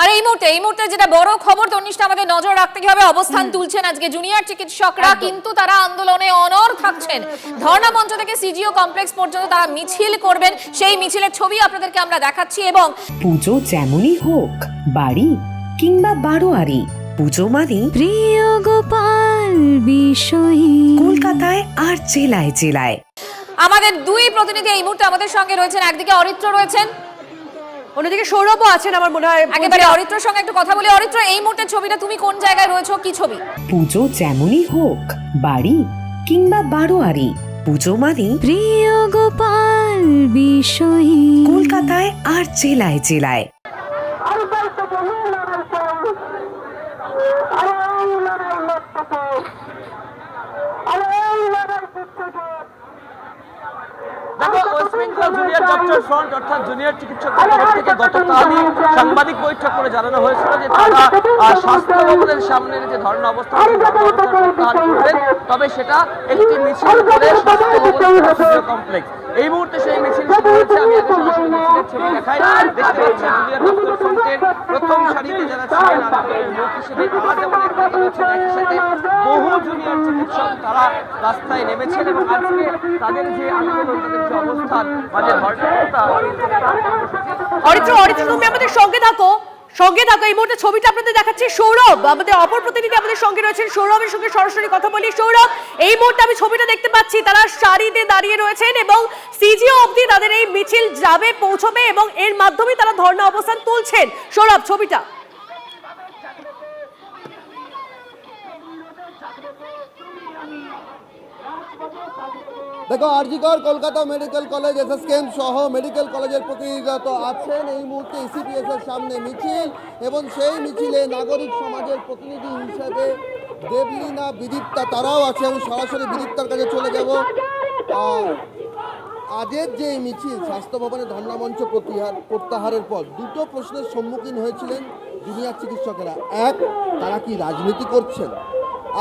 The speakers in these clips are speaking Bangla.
আর এই মুহূর্তে এই মুহূর্তে যেটা বড় খবর তনিষ্ঠা আমাদের নজর রাখতে হবে। অবস্থান তুলছেন আজকে জুনিয়র চিকিৎসকরা কিন্তু তারা আন্দোলনে অনর থাকছেন। ধর্ণা মঞ্চ থেকে সিজিও কমপ্লেক্স পর্যন্ত তারা মিছিল করবেন। সেই মিছিলের ছবি আপনাদেরকে আমরা দেখাচ্ছি এবং পুজো যেমনই হোক বাড়ি কিংবা বারোয়ারি পুজো মানে প্রিয় গোপাল বিষয়ী। কলকাতায় আর জেলায় জেলায়। আমাদের দুই প্রতিনিধি এই মুহূর্তে আমাদের সঙ্গে রয়েছেন। একদিকে অরিত্র রয়েছেন অন্যদিকে সৌরভও আছেন আমার মনে হয় একেবারে অরিত্রর সঙ্গে একটু কথা বলি। অরিত্র এই মুহূর্তে ছবিটা তুমি কোন জায়গায় রয়েছো কি ছবি? পুজো যেমনই হোক বাড়ি কিংবা বারোয়ারি পুজো মানে প্রিয় গোপাল বিষয়ী। কলকাতায় আর জেলায় জেলায়। বেঙ্গল জুনিয়র ডক্টর ফ্রন্ট অর্থাৎ জুনিয়র চিকিৎসক তরফ থেকে গতকালই সাংবাদিক বৈঠক করে জানানো হয়েছিল যে তারা স্বাস্থ্য ভবনের সামনের যে ধর্ণা অবস্থান করবেন তবে সেটা একটি মিছিল করে স্বাস্থ্য ভবন কমপ্লেক্স এই মুহূর্তে সেই মিছিল শুরু হয়েছে আমি আগে সরাসরি মিছিলের ছবি দেখাই। দেখতে পাচ্ছি ফ্রন্টের প্রথম সারিতে যারা ছিলেন আন্দোলনের মুখ হিসেবে যেমন একই সাথে বহু জুনিয়র চিকিৎসক তারা রাস্তায় নেমেছেন এবং আজকে তাদের যে আন্দোলন তাদের যে অবস্থান অরিত্র অরিত্র তুমি আমাদের সঙ্গে থাকো। সঙ্গে থাকো। এই মুহূর্তে ছবিটা আপনাদের দেখাচ্ছি সৌরভ। আমাদের অপর প্রতিনিধি আমাদের সঙ্গে রয়েছেন সৌরভের সঙ্গে সরাসরি কথা বলি। সৌরভ, এই মুহূর্তে আমি ছবিটা দেখতে পাচ্ছি, তারা সারিতে দাঁড়িয়ে রয়েছেন এবং সিজিও অবধি তাদের এই মিছিল যাবে, পৌঁছবে এবং এর মাধ্যমে তারা ধর্ণা অবস্থান তুলছেন। সৌরভ, ছবিটা। দেখো RG Kar Kolkata medical college S S SSKM সহ মেডিকেল কলেজের প্রতিনিধিরা তো আছেন। এই মুহূর্তে ইসিপিএস এর সামনে মিছিল এবং সেই মিছিলে নাগরিক সমাজের প্রতিনিধি হিসেবে দেবলীনা বিদীপ্তা তারাও আছে আমি সরাসরি বিদীপ্তার কাছে চলে যাব। আজের যে মিছিল, স্বাস্থ্য ভবনে ধর্ণামঞ্চ প্রত্যাহার প্রত্যাহারের পর দুটো প্রশ্নের সম্মুখীন হয়েছিলেন জুনিয়র চিকিৎসকেরা। এক, তারা কি রাজনীতি করছেন?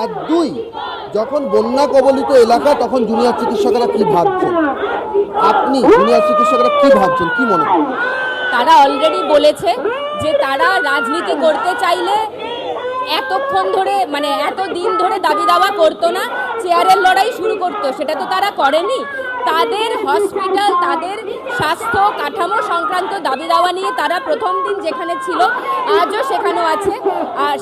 আর দুই, যখন বন্যা কবলিত এলাকা, তখন জুনিয়র চিকিৎসকরা কি ভাবছেন? আপনি জুনিয়র চিকিৎসকরা কি ভাবছেন? কি মনে করেন? তারা অলরেডি বলেছে যে তারা রাজনীতি করতে চাইলে এতক্ষণ ধরে মানে এত দিন ধরে দাবি দাওয়া করতো না, চেয়ারের লড়াই শুরু করতো। সেটা তো তারা করেনি। তাদের হসপিটাল, তাদের স্বাস্থ্য কাঠামো সংক্রান্ত দাবি দাওয়া নিয়ে তারা প্রথম দিন যেখানে ছিল, আজও সেখানেও আছে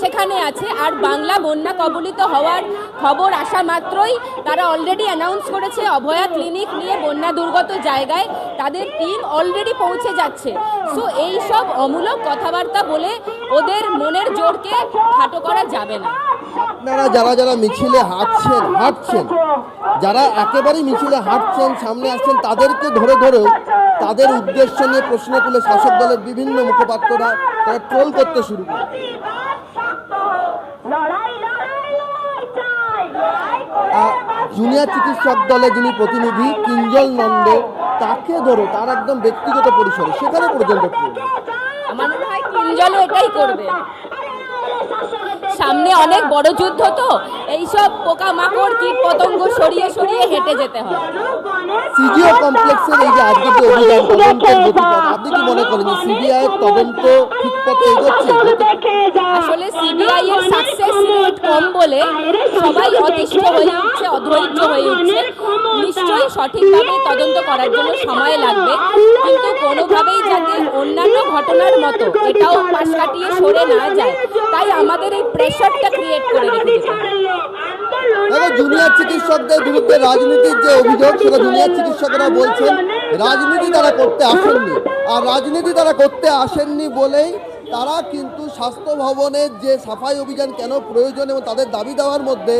সেখানে আছে। আর বাংলা বন্যা কবলিত হওয়ার খবর আসা মাত্রই তারা অলরেডি অ্যানাউন্স করেছে, অভয়া ক্লিনিক নিয়ে বন্যা দুর্গত জায়গায় তাদের টিম অলরেডি পৌঁছে যাচ্ছে। সো এই সব অমূলক কথাবার্তা বলে ওদের মনের জোরকে খাটো করা যাবে না। আপনারা যারা যারা মিছিলে হাঁটছেন হাঁটছেন যারা একেবারেই মিছিলে হাঁটছেন, সামনে আসছেন, তাদেরকে ধরে ধরেও তাদের উদ্দেশ্য নিয়ে প্রশ্ন তুলে শাসক দলের বিভিন্ন মুখপাত্ররা তারা ট্রোল করতে শুরু করে। জুনিয়র চিকিৎসক দলে যিনি প্রতিনিধি, কিঞ্জল নন্দ, তাকে ধরে তার একদম ব্যক্তিগত পরিসরে, সেখানে পর্যন্ত মনে হয় এটাই করবে। সামনে অনেক বড় যুদ্ধ তো, এইসব পোকামাকড় কীট পতঙ্গ সরিয়ে সরিয়ে হেঁটে যেতে হয়। সিজিও কমপ্লেক্সের এই যে আজকে যে অভিযান গতিপথ আপনি কি মনে করেন যে সিবিআই তদন্ত ঠিক আসলে সিবিআই এর সাকসেস রেট কম বলে সবাই অতিষ্ঠ হয়ে উঠছে, অধৈর্য হয়ে উঠছে। নিশ্চয়ই সঠিকভাবে তদন্ত করার জন্য সময় লাগবে। কিন্তু কোনোভাবেই যাতে অন্যান্য ঘটনার মতো এটাও পাশ কাটিয়ে সরে না যায়, তাই আমাদের এই প্রেশারটা ক্রিয়েট করে রেখেছে দেখো জুনিয়র চিকিৎসকদের বিরুদ্ধে রাজনীতির যে অভিযোগ, সেটা জুনিয়র চিকিৎসকরা বলছেন, রাজনীতি তারা করতে আসেননি। আর রাজনীতি তারা করতে আসেননি বলেই তারা কিন্তু স্বাস্থ্য ভবনের যে সাফাই অভিযান কেন প্রয়োজন এবং তাদের দাবি দেওয়ার মধ্যে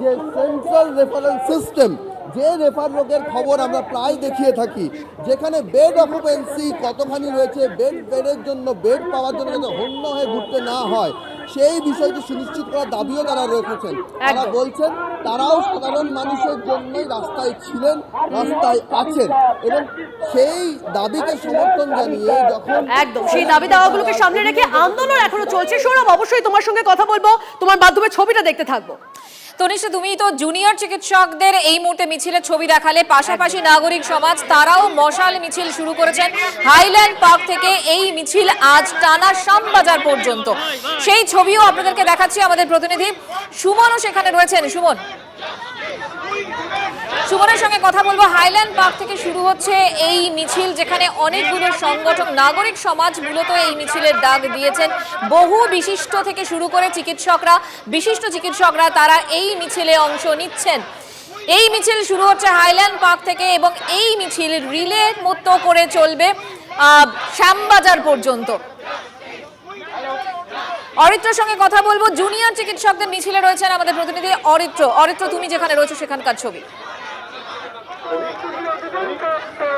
যে সেন্ট্রাল রেফারেন্স সিস্টেম যে রেফার রোগের খবর আমরা প্রায় দেখিয়ে থাকি, যেখানে বেড অকুপেন্সি কতখানি রয়েছে বেড বেডের জন্য বেড পাওয়ার জন্য যাতে হন্য হয়ে ঘুরতে না হয় সেই বিষয়টি সুনিশ্চিত করার দাবিও তারা রেখেছেন। তারা বলছেন তারাও সাধারণ মানুষের জন্যই রাস্তায় ছিলেন রাস্তায় আছেন এবং সেই দাবিকে সমর্থন জানিয়ে যখন একদম সেই দাবি দাওয়াগুলোকে সামনে রেখে আন্দোলন এখনও চলছে। সৌরভ অবশ্যই তোমার সঙ্গে কথা বলব। তোমার মাধ্যমে ছবিটা দেখতে থাকব। তনিষা তুমি তো জুনিয়র চিকিৎসকদের এই মুহূর্তে মিছিলের ছবি দেখালে। পাশাপাশি নাগরিক সমাজ তারাও মশাল মিছিল শুরু করেছেন হাইল্যান্ড পার্ক থেকে। এই মিছিল আজ টানা শ্যামবাজার পর্যন্ত। সেই ছবিও আপনাদেরকে দেখাচ্ছি আমাদের প্রতিনিধি। সুমনও সেখানে রয়েছেন। সুমন। সুমনের সঙ্গে কথা বলব। হাইল্যান্ড পার্ক থেকে শুরু হচ্ছে এই মিছিল, যেখানে অনেকগুলো সংগঠন, নাগরিক সমাজ মূলত এই মিছিলের ডাক দিয়েছেন। বহু বিশিষ্ট থেকে শুরু করে চিকিৎসকরা, বিশিষ্ট চিকিৎসকরা তারা এই মিছিলে অংশ নিচ্ছেন। এই মিছিল শুরু হচ্ছে হাইল্যান্ড পার্ক থেকে এবং এই মিছিল রিলের মতো করে চলবে শ্যামবাজার পর্যন্ত। অরিত্রর সঙ্গে কথা বলব। জুনিয়র চিকিৎসকদের মিছিলে রয়েছেন আমাদের প্রতিনিধি অরিত্র। অরিত্র, তুমি যেখানে রয়েছো, সেখানকার ছবি।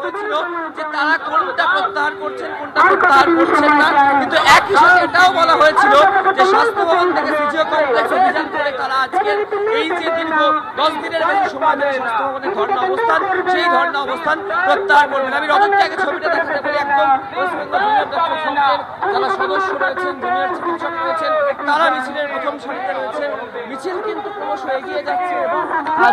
হয়েছিল যে তারা কোনটা প্রত্যাহার করছেন প্রত্যাহার করছেন না, কিন্তু একই সাথে এটাও বলা হয়েছিল যে স্বাস্থ্য ভবন থেকে ফিজিও কমপ্লেক্স অভিযান করে তারা আজকে এই যে দীর্ঘ দশ দিনের বেশি সময় ধরে স্বাস্থ্য ধর্ণা অবস্থান, সেই ধর্ণা অবস্থান প্রত্যাহার করবেন। আমি রজতকে আগে ছবিটা দেখাতে পারি, একদম যারা সদস্য রয়েছেন জুনিয়র চিকিৎসক রয়েছেন, তারা মিছিলের প্রথম সারিতে রয়েছে। মিছিল কিন্তু ক্রমশ এগিয়ে যাচ্ছে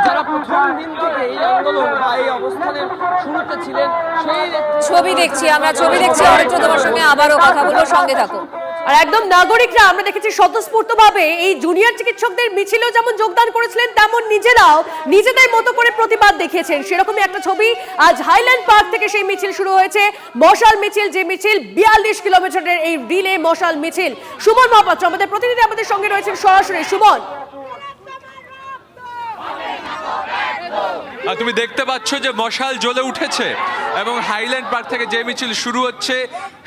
যারা প্রথম দিন থেকে এই আন্দোলন বা এই অবস্থানের শুরুতে ছিলেন, সেই ছবি দেখছি আমরা, ছবি দেখছি, অরিত্র সঙ্গে আবারও কথা বলব, সঙ্গে থাকো আর একদম নাগরিকরা, আমরা দেখেছি স্বতঃস্ফূর্ত ভাবে এই জুনিয়র চিকিৎসকদের মিছিলেও যেমন যোগদান করেছিলেন, তেমন নিজেরাও নিজেদের মতো করে প্রতিবাদ দেখিয়েছেন। সেরকমই একটা ছবি আজ হাইল্যান্ড পার্ক থেকে সেই মিছিল শুরু হয়েছে। মশাল মিছিল, যে মিছিল, বিয়াল্লিশ কিলোমিটারের এই রিলে মশাল মিছিল। সুমন মহাপাত্র, আমাদের প্রতিনিধি আমাদের সঙ্গে রয়েছেন সরাসরি। সুমন। তুমি দেখতে পাচ্ছ যে মশাল জ্বলে উঠেছে এবং হাইল্যান্ড পার্ক থেকে যে মিছিল শুরু হচ্ছে,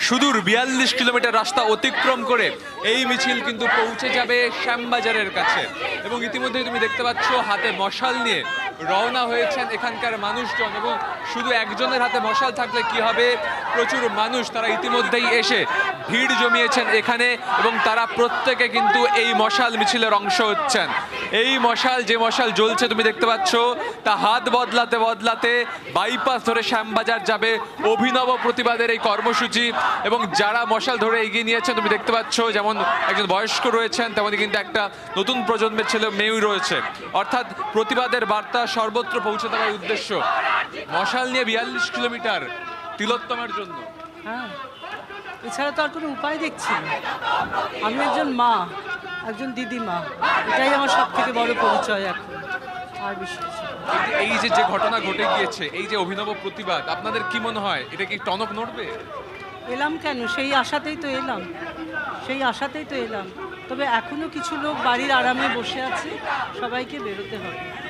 সুদূর বিয়াল্লিশ কিলোমিটার রাস্তা অতিক্রম করে এই মিছিল কিন্তু পৌঁছে যাবে শ্যামবাজারের কাছে। এবং ইতিমধ্যে তুমি দেখতে পাচ্ছ, হাতে মশাল নিয়ে রওনা হয়েছেন এখানকার মানুষজন এবং শুধু একজনের হাতে মশাল থাকলে কি হবে? প্রচুর মানুষ, তারা ইতিমধ্যেই এসে ভিড় জমিয়েছেন এখানে এবং তারা প্রত্যেকে কিন্তু এই মশাল মিছিলের অংশ হচ্ছেন। এই মশাল, যে মশাল জ্বলছে, তুমি দেখতে পাচ্ছ, তা হাত বদলাতে বদলাতে বাইপাস ধরে শ্যামবাজার যাবে অভিনব প্রতিবাদের এই কর্মসূচি। এবং যারা মশাল ধরে এগিয়ে নিয়েছেন, তুমি দেখতে পাচ্ছ, যেমন একজন বয়স্ক রয়েছেন, তেমনি কিন্তু একটা নতুন প্রজন্মের ছেলে মেয়েও রয়েছে। অর্থাৎ প্রতিবাদের বার্তা সর্বত্র পৌঁছে দেওয়ার উদ্দেশ্য। মশাল নিয়ে বিয়াল্লিশ কিলোমিটার তিলোত্তমার জন্য। হ্যাঁ এছাড়া তো আর কোনো উপায় দেখছি আমি একজন মা। একজন দিদিমা। এটাই আমার সব থেকে বড় পরিচয় এখন আর বিশেষ। এই যে- যে যে ঘটনা ঘটে গিয়েছে এই যে অভিনব প্রতিবাদ আপনাদের কি মনে হয়? এটা কি টনক নড়বে? এলাম কেন? সেই আশাতেই তো এলাম। সেই আশাতেই তো এলাম। তবে এখনও কিছু লোক বাড়ির আরামে বসে আছে সবাইকে বেরোতে হবে।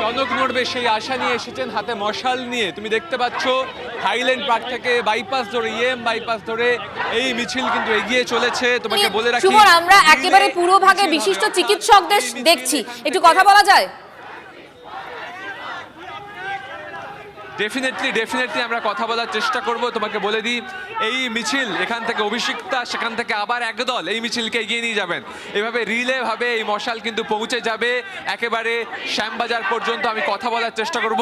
টনক নড়বে সেই আশা নিয়ে এসেছেন হাতে মশাল নিয়ে। তুমি দেখতে পাচ্ছ হাইল্যান্ড পার্ক থেকে বাইপাস ধরে ইএম বাইপাস ধরে এই মিছিল কিন্তু এগিয়ে চলেছে। তোমাকে বলে রাখি আমরা একেবারে পুরো ভাগে বিশিষ্ট চিকিৎসকদের দেখছি। একটু কথা বলা যায়? ডেফিনেটলি ডেফিনেটলি আমরা কথা বলার চেষ্টা করব। তোমাকে বলে দিই, এই মিছিল এখান থেকে অভিষিক্তা, সেখান থেকে আবার একদল এই মিছিলকে এগিয়ে নিয়ে যাবেন। এভাবে রিলে ভাবে এই মশাল কিন্তু পৌঁছে যাবে। একেবারে শ্যামবাজার পর্যন্ত আমি কথা বলার চেষ্টা করব।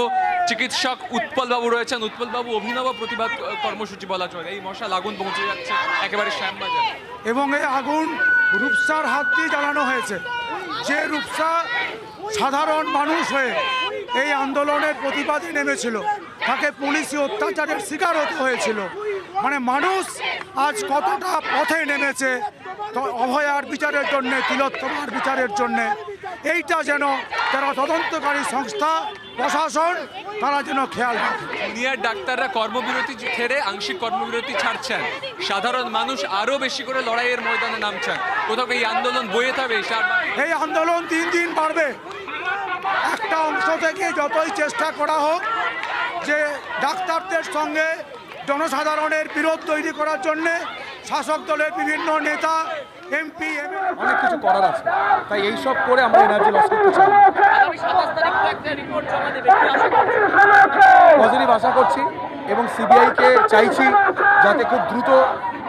চিকিৎসক উৎপলবাবু রয়েছেন। উৎপলবাবু, অভিনব প্রতিবাদ কর্মসূচি বলা চলে। এই মশাল আগুন পৌঁছে যাচ্ছে একেবারে শ্যামবাজার। এবং এই আগুন রূপসার হাত দিয়ে জ্বালানো হয়েছে। যে রূপসা সাধারণ মানুষ হয়ে এই আন্দোলনের প্রতিবাদে নেমেছিল। তাকে পুলিশি অত্যাচারের শিকার হতে হয়েছিল। মানে মানুষ আজ কতটা পথে নেমেছে অভয়ার বিচারের জন্যে তিলোত্তমার বিচারের জন্যে এইটা যেন যারা তদন্তকারী সংস্থা প্রশাসন তারা যেন খেয়াল রাখে। জুনিয়র ডাক্তাররা কর্মবিরতি ছেড়ে আংশিক কর্মবিরতি ছাড়ছেন। সাধারণ মানুষ আরও বেশি করে লড়াইয়ের ময়দানে নামছেন। কোথাও এই আন্দোলন বয়ে থাকবে? এই আন্দোলন দিন দিন বাড়বে। একটা অংশ থেকে যতই চেষ্টা করা হোক যে ডাক্তারদের সঙ্গে জনসাধারণের বিরোধ তৈরি করার জন্যে শাসক দলের বিভিন্ন নেতা এমপি অনেক কিছু করার আছে তাই এইসব করে আমরা এনার্জি লস করতে চাই না। আগামী সাতাশ তারিখ তো একটা রিপোর্ট জমা দেবে কি আশা করছেন পজিটিভ আশা করছি এবং সিবিআইকে চাইছি যাতে খুব দ্রুত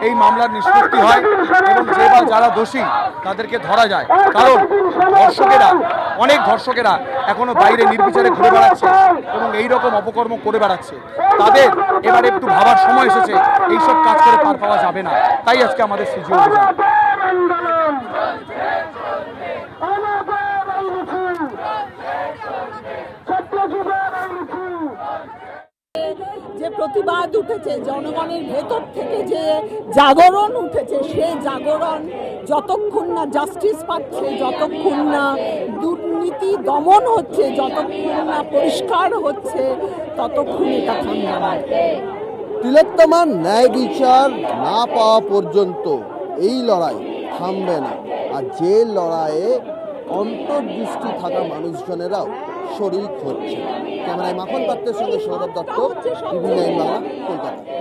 এই মামলার নিষ্পত্তি হয় এবং যে বা যারা দোষী, তাদেরকে ধরা যায়। কারণ ধর্ষকেরা, অনেক ধর্ষকেরা এখনও বাইরে নির্বিচারে ঘুরে বেড়াচ্ছে এবং এই রকম অপকর্ম করে বেড়াচ্ছে। তাদের এবার একটু ভাবার সময় এসেছে, এইসব কাজ করে পার পাওয়া যাবে না। তাই আজকে আমাদের সিজিও প্রতিবাদ উঠেছে, জনগণের ভেতর থেকে যে জাগরণ উঠেছে সেই জাগরণ যতক্ষণ না জাস্টিস পাচ্ছে, যতক্ষণ না দুর্নীতি দমন হচ্ছে, যতক্ষণ না পরিষ্কার হচ্ছে, ততক্ষণ এটা থামবে তিলোত্তমার ন্যায় বিচার না পাওয়া পর্যন্ত এই লড়াই থামবে না। আর যে লড়াইয়ে অন্তর্দৃষ্টি থাকা মানুষজনেরাও শরীর হচ্ছে ক্যামেরায় মাখন পাত্রের সঙ্গে সৌরভ দত্ত টিভি নাইন বাংলা কলকাতা।